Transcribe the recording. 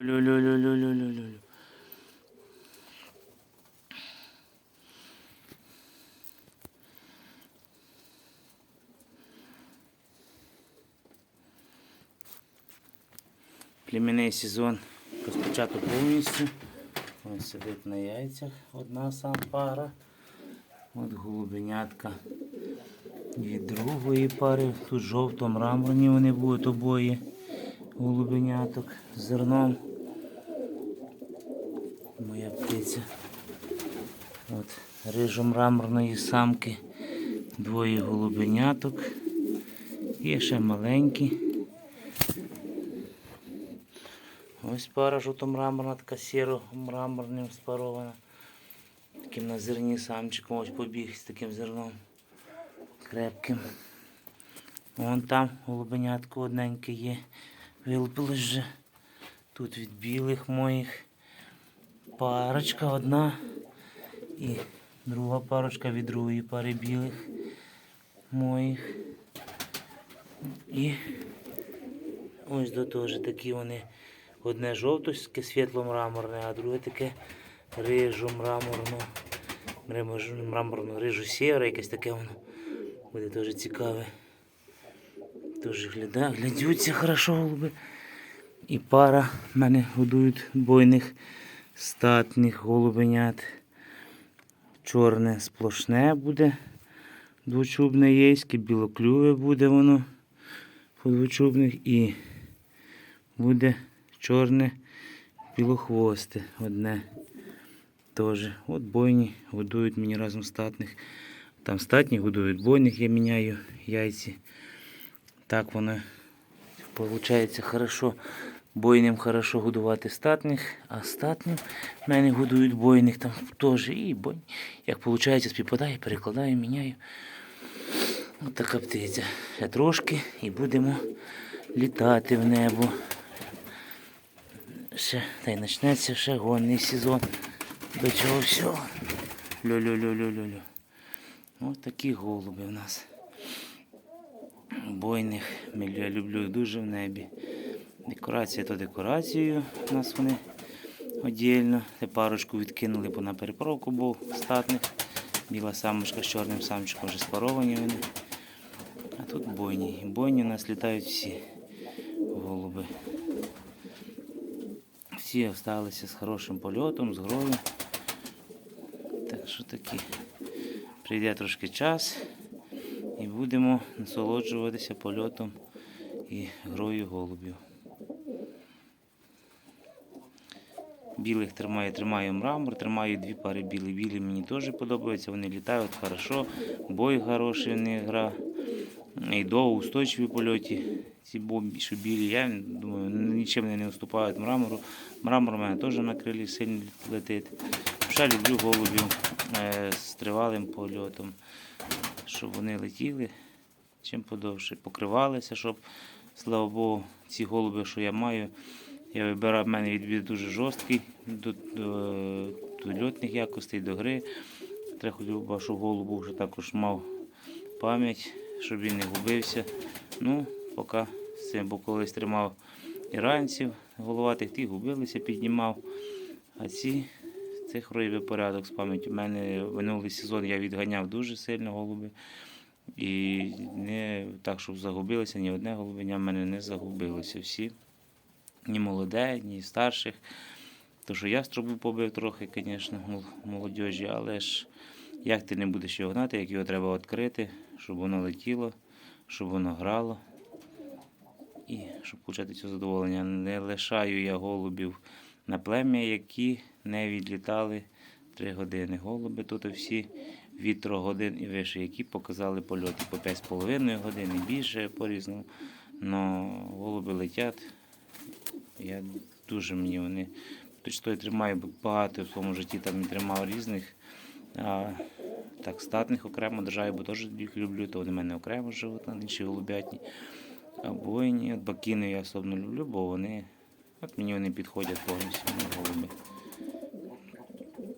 Лю-лю-лю-лю-лю-лю-лю. Племінний сезон розпочато повністю. Ось сидить на яйцях одна сам пара. От голубенятка від другої пари. Тут жовто-мраморні вони будуть обоє голубеняток з зерном. Моя птиця. От, рижо-мраморної самки, двоє голубеняток. Є ще маленькі. Ось пара жовто-мраморна, така сіро-мраморним спарована. Таким на зерні самчиком ось побіг з таким зерном крепким. Вон там голубенятко одненьке є. Вилупилось вже. Тут від білих моїх. Парочка одна. І друга парочка від другої пари білих моїх. І ось до теж такі вони. Одне жовтоське світло-мраморне, а друге таке рижо-мраморно. Мраморно, рижо-сіре, якесь таке воно. Буде теж цікаве. Теж гляда, глядються хорошо голуби. І пара в мене годують бойних статних голубенят. Чорне сплошне буде. Двочубне єйське, білоклюве буде воно по двочубних і буде чорне білохвосте одне. Теж. От бойні годують мені разом статних. Там статні годують бойних, я міняю яйці. Так воно виходить хорошо. Бойним хорошо годувати статних, а статним мене годують бойних там теж і бойні. Як виходить, співпадає, перекладаю, міняю. Ось така птиця. Ще трошки і будемо літати в небо. Ще, та й почнеться ще гонний сезон. До цього всього. Лю-лю-лю-лю-лю-лю. Ось такі голуби в нас. Бойних я люблю дуже в небі. Декорація то декорацією у нас вони. Те парочку відкинули, бо на переправку був статних. Біла самочка з чорним самчиком вже спаровані вони. А тут бойні. Бойні у нас літають всі голуби. Всі залишилися з хорошим польотом, з грою. Так що такі. Прийде трошки час і будемо насолоджуватися польотом і грою голубів. Білих тримаю, тримаю мрамор, тримаю дві пари білі. Білі мені теж подобаються, вони літають хорошо, бой хороший в них гра. І довго устойчиві польоті. Ці бомбі, що білі, я думаю, нічим не уступають мрамору. Мрамор у мене теж на крилі сильно летить. Ще люблю голубів е, з тривалим польотом, щоб вони летіли чим подовше, покривалися, щоб, слава Богу, ці голуби, що я маю, я вибирав, в мене відбір дуже жорсткий до, до, до льотних якостей, до гри. Треба щоб голубу вже також мав пам'ять, щоб він не губився. Ну, поки з цим, бо колись тримав іранців, головатих ті губилися, піднімав. А ці цих роєвий порядок з пам'яттю. У мене минулий сезон я відганяв дуже сильно голуби. І не так, щоб загубилося, ні одне голубеня в мене не загубилося. Всі, ні молоде, ні старших. То, що я струбу побив трохи, звісно, мол- молодіжі, але ж як ти не будеш його гнати, як його треба відкрити, щоб воно летіло, щоб воно грало. І щоб отримати це задоволення, не лишаю я голубів на плем'я, які не відлітали 3 години. Голуби тут всі від 3 годин і вище, які показали польоти по 5,5 годин і більше по-різному. Но голуби летять. Я дуже мені вони. Точно тримаю багато в своєму житті там тримав різних. А, так, статних окремо держаю, бо теж їх люблю, то вони в мене окремо живуть, а інші голубятні. А бойні, бакіни я особливо люблю, бо вони, от мені вони підходять повністю, голуби.